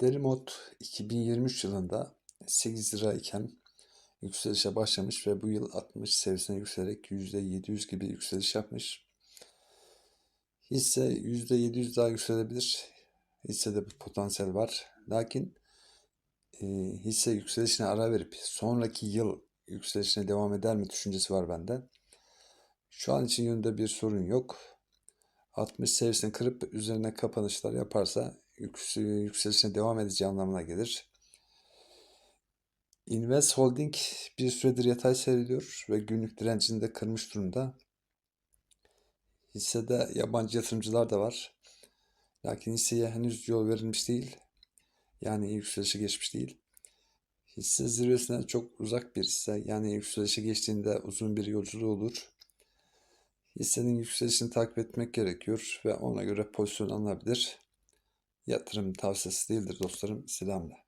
Derimod 2023 yılında 8 lira iken yükselişe başlamış ve bu yıl 60 seviyesine yükselerek %700 gibi yükseliş yapmış. Hisse %700 daha yükselebilir. Hissede bir potansiyel var. Lakin e, hisse yükselişine ara verip sonraki yıl yükselişine devam eder mi düşüncesi var bende. Şu an için yönünde bir sorun yok. 60 seviyesini kırıp üzerine kapanışlar yaparsa yükselişine devam edeceği anlamına gelir. Invest Holding bir süredir yatay seyrediyor ve günlük direncini de kırmış durumda. Hissede yabancı yatırımcılar da var. Lakin hisseye henüz yol verilmiş değil. Yani yükselişe geçmiş değil. Hisse zirvesinden çok uzak bir hisse. Yani yükselişe geçtiğinde uzun bir yolculuğu olur. Hissenin yükselişini takip etmek gerekiyor ve ona göre pozisyon alınabilir. Yatırım tavsiyesi değildir dostlarım. Selamlar.